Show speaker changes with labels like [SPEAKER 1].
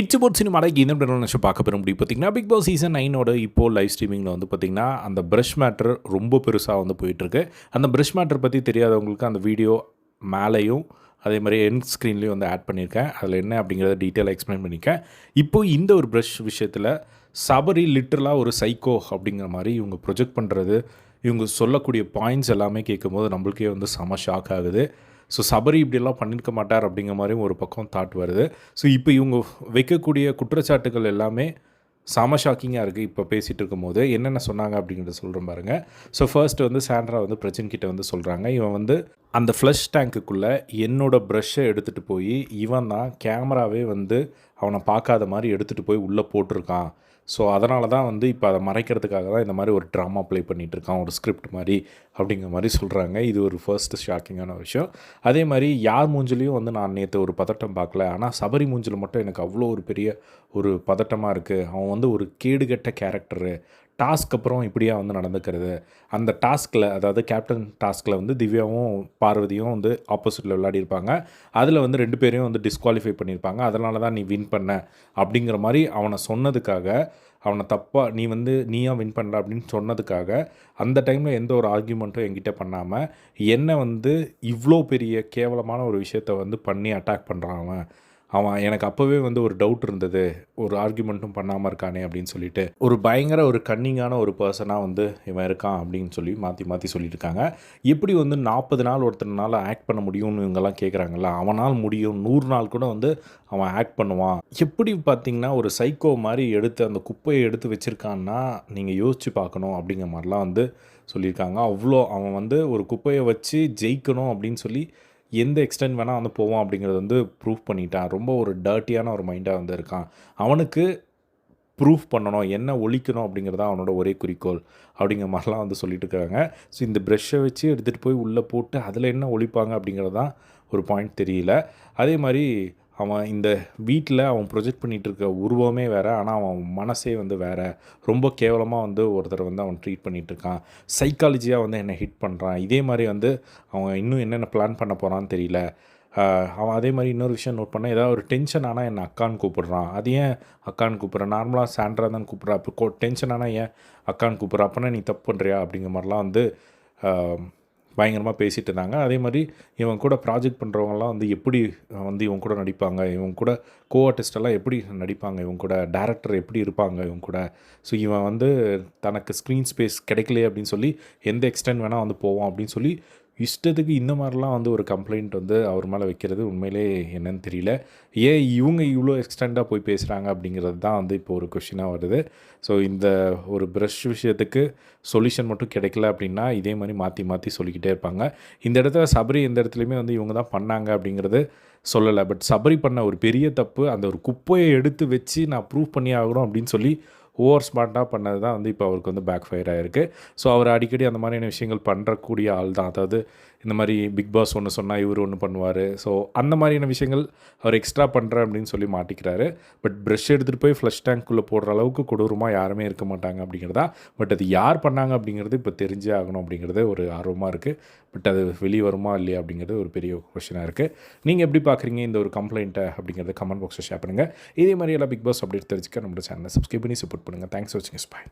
[SPEAKER 1] It's boat சினிமாவில் இந்த பார்க்க பெற முடியும் பார்த்தீங்கன்னா பிக் பாஸ் சீசன் நைனோட இப்போ லைவ் ஸ்ட்ரீமிங்கில் வந்து பார்த்திங்கன்னா அந்த ப்ரஷ் மேட்டர் ரொம்ப பெருசாக வந்து போயிட்டுருக்கு. அந்த ப்ரஷ் மேட்டர் பற்றி தெரியாதவங்களுக்கு அந்த வீடியோ மேலேயும் அதே மாதிரி என் ஸ்க்ரீன்லேயும் வந்து ஆட் பண்ணியிருக்கேன். அதில் என்ன அப்படிங்கிறத டீட்டெயிலாக எக்ஸ்பிளைன் பண்ணியிருக்கேன். இப்போ இந்த ஒரு ப்ரஷ் விஷயத்தில் சபரி லிட்டரலாக ஒரு சைக்கோ அப்படிங்கிற மாதிரி இவங்க ப்ரொஜெக்ட் பண்ணுறது இவங்க சொல்லக்கூடிய பாயிண்ட்ஸ் எல்லாமே கேட்கும்போது நம்மளுக்கே வந்து செம ஷாக் ஆகுது. ஸோ சபரி இப்படிலாம் பண்ணியிருக்க மாட்டார் அப்படிங்கிற மாதிரியும் ஒரு பக்கம் தாட் வருது. ஸோ இப்போ இவங்க வைக்கக்கூடிய குற்றச்சாட்டுகள் எல்லாமே செம ஷாக்கிங்காக இருக்குது இப்போ பேசிகிட்டு இருக்கும்போது. என்னென்ன சொன்னாங்க அப்படிங்கிறத சொல்கிறேன் பாருங்கள் ஸோ ஃபர்ஸ்ட் வந்து சாண்ட்ரா வந்து பிரச்சன் கிட்ட வந்து சொல்கிறாங்க இவன் வந்து அந்த ஃப்ளஷ் டேங்க்குக்குள்ளே என்னோடய ப்ரஷ்ஷை எடுத்துகிட்டு போய் இவன் தான் கேமராவே வந்து அவனை பார்க்காத மாதிரி எடுத்துகிட்டு போய் உள்ளே போட்டிருக்கான். ஸோ அதனால தான் வந்து இப்போ அதை மறைக்கிறதுக்காக தான் இந்த மாதிரி ஒரு ட்ராமா ப்ளே பண்ணிகிட்டு இருக்கான் ஒரு ஸ்கிரிப்ட் மாதிரி அப்படிங்கிற மாதிரி சொல்கிறாங்க இது ஒரு ஃபர்ஸ்ட் ஷாக்கிங்கான விஷயம். அதே மாதிரி யார் மூஞ்சிலையும் வந்து நான் நேற்று ஒரு பதட்டம் பார்க்கல. ஆனால் சபரி மூஞ்சில் மட்டும் எனக்கு அவ்வளோ ஒரு பெரிய ஒரு பதட்டமாக இருக்குது அவன் வந்து ஒரு கேடுகட்ட கேரக்டரு டாஸ்க் அப்புறம் இப்படியா வந்து நடந்துக்கிறது. அந்த டாஸ்கில் அதாவது கேப்டன் டாஸ்கில் வந்து திவ்யாவும் பார்வதியும் வந்து ஆப்போசிட்டில் விளையாடிருப்பாங்க. அதில் வந்து ரெண்டு பேரையும் வந்து டிஸ்குவாலிஃபை பண்ணியிருப்பாங்க அதனால தான் நீ வின் பண்ண அப்படிங்கிற மாதிரி அவனை சொன்னதுக்காக அவனை தப்பாக நீ வந்து நீயா வின் பண்ணல அப்படின்னு சொன்னதுக்காக அந்த டைமில் எந்த ஒரு ஆர்கியூமெண்ட்டும் என்கிட்ட பண்ணாமல் என்னை வந்து இவ்வளோ பெரிய கேவலமான ஒரு விஷயத்த வந்து பண்ணி அட்டாக் பண்ணுறான் அவன் எனக்கு அப்போவே வந்து ஒரு டவுட் இருந்தது. ஒரு ஆர்குமெண்ட்டும் பண்ணாமல் இருக்கானே அப்படின்னு சொல்லிட்டு. ஒரு பயங்கர ஒரு கன்னிங்கான ஒரு பர்சனாக வந்து இவன் இருக்கான் அப்படின்னு சொல்லி மாற்றி மாற்றி சொல்லியிருக்காங்க. எப்படி வந்து நாற்பது நாள் ஒருத்தனால ஆக்ட் பண்ண முடியும்னு இவங்கெல்லாம் கேட்குறாங்கல்ல அவனால் முடியும். நூறு நாள் கூட வந்து அவன் ஆக்ட் பண்ணுவான். எப்படி பார்த்தீங்கன்னா ஒரு சைக்கோ மாதிரி எடுத்து அந்த குப்பையை எடுத்து வச்சுருக்கான்னா நீங்கள் யோசித்து பார்க்கணும் அப்படிங்கிற மாதிரிலாம் வந்து சொல்லியிருக்காங்க. அவ்வளோ அவன் வந்து ஒரு குப்பையை வச்சு ஜெயிக்கணும் அப்படின்னு சொல்லி எந்த எக்ஸ்டென்ட் வேணால் வந்து போவான் அப்படிங்கிறது வந்து ப்ரூவ் பண்ணிட்டான். ரொம்ப ஒரு டர்ட்டியான ஒரு மைண்டாக வந்து இருக்கான். அவனுக்கு ப்ரூஃப் பண்ணணும் என்ன ஒழிக்கணும் அப்படிங்கிறதா அவனோட ஒரே குறிக்கோள் அப்படிங்கிற மாதிரிலாம் வந்து சொல்லிட்டு இருக்காங்க. ஸோ இந்த ப்ரெஷ்ஷை வச்சு எடுத்துகிட்டு போய் உள்ளே போட்டு அதில் என்ன ஒழிப்பாங்க அப்படிங்கிறது தான் ஒரு பாயிண்ட் தெரியல. அதே மாதிரி அவன் இந்த வீட்டில் அவன் ப்ரொஜெக்ட் பண்ணிகிட்டு இருக்க உருவமே வேறு ஆனால் அவன் மனசே வந்து வேறு. ரொம்ப கேவலமாக வந்து ஒருத்தர் வந்து அவன் ட்ரீட் பண்ணிகிட்டு இருக்கான் சைக்காலஜியாக வந்து என்னை ஹிட் பண்ணுறான் இதே மாதிரி வந்து அவன் இன்னும் என்னென்ன பிளான் பண்ண போகிறான்னு தெரியல. அவன் அதே மாதிரி இன்னொரு விஷயம் நோட் பண்ண ஏதாவது ஒரு டென்ஷன் ஆனால் என்னை அக்கான்னு கூப்பிட்றான். அது ஏன் அக்கான்னு கூப்பிட்றேன் நார்மலாக சாண்ட்ரா தான் கூப்பிட்றா. அப்போ டென்ஷன் ஆனால் ஏன் அக்கான்னு கூப்பிட்றா? அப்போனா நீ தப்பு பண்ணுறியா அப்படிங்கிற மாதிரிலாம் வந்து பயங்கரமாக பேசிகிட்டு இருந்தாங்க. அதே மாதிரி இவன் கூட ப்ராஜெக்ட் பண்ணுறவங்கலாம் வந்து எப்படி வந்து இவன் கூட நடிப்பாங்க? இவங்க கூட கோ ஆர்டிஸ்டெல்லாம் எப்படி நடிப்பாங்க? இவங்க கூட டேரக்டர் எப்படி இருப்பாங்க? இவங்க கூட. ஸோ இவன் வந்து தனக்கு ஸ்க்ரீன் ஸ்பேஸ் கிடைக்கலையே அப்படின்னு சொல்லி எந்த எக்ஸ்டென்ட் வேணால் வந்து போவான் அப்படின்னு சொல்லி இஷ்டத்துக்கு இந்த மாதிரிலாம் வந்து ஒரு கம்ப்ளைண்ட் வந்து அவர் மேலே வைக்கிறது உண்மையிலே என்னன்னு தெரியல. ஏன் இவங்க இவ்வளோ எக்ஸ்டெண்டாக போய் பேசுகிறாங்க அப்படிங்கிறது தான் வந்து இப்போ ஒரு கொஷினாக வருது. ஸோ இந்த ஒரு ப்ரஷ் விஷயத்துக்கு சொல்யூஷன் மட்டும் கிடைக்கல அப்படின்னா இதே மாதிரி மாற்றி மாற்றி சொல்லிக்கிட்டே இருப்பாங்க. இந்த இடத்துல சபரி எந்த இடத்துலையுமே வந்து இவங்க தான் பண்ணாங்க அப்படிங்கிறது சொல்லலை. பட் சபரி பண்ண ஒரு பெரிய தப்பு அந்த ஒரு குப்பையை எடுத்து வச்சு நான் ப்ரூவ் பண்ணி ஆகணும் அப்படின்னு சொல்லி ஓவர் ஸ்மார்ட்டாக பண்ணது தான் வந்து இப்போ அவருக்கு வந்து பேக் ஃபயர் ஆகிருக்கு ஸோ அவர் அடிக்கடி அந்த மாதிரியான விஷயங்கள் பண்ணுறக்கூடிய ஆள் தான். அதாவது இந்த மாதிரி பிக் பாஸ் ஒன்று சொன்னால் இவர் ஒன்று பண்ணுவார். ஸோ அந்த மாதிரியான விஷயங்கள் அவர் எக்ஸ்ட்ரா பண்ணுறேன் அப்படின்னு சொல்லி மாட்டிக்கிறாரு. பட் ப்ரெஷ் எடுத்துகிட்டு போய் ஃப்ளஷ் டேங்க்குள்ளே போடுற அளவுக்கு கொடூரமாக யாருமே இருக்க மாட்டாங்க அப்படிங்கிறதா. பட் அது யார் பண்ணாங்க அப்படிங்கிறது இப்போ தெரிஞ்சே ஆகணும் அப்படிங்கிறது ஒரு ஆர்வமாக இருக்குது பட் அது வெளியே வருமா இல்லையா அப்படிங்கிறது ஒரு பெரிய கொஷனாக இருக்குது நீங்கள் எப்படி பார்க்குறீங்க இந்த ஒரு கம்ப்ளைண்ட்டை அப்படிங்கிறத கமெண்ட் பாக்ஸில் ஷேர் பண்ணுங்கள் இதே மாதிரி எல்லாம் பிக் பாஸ் அப்படி தெரிஞ்சுக்க நம்மளோட சேனலை சப்ஸ்கிரைப் பண்ணி சப்போர்ட் சப்போர்ட் பண்ணுங்கள் தேங்க்ஸ் வாட்சிங் வாட்சிங் பாய்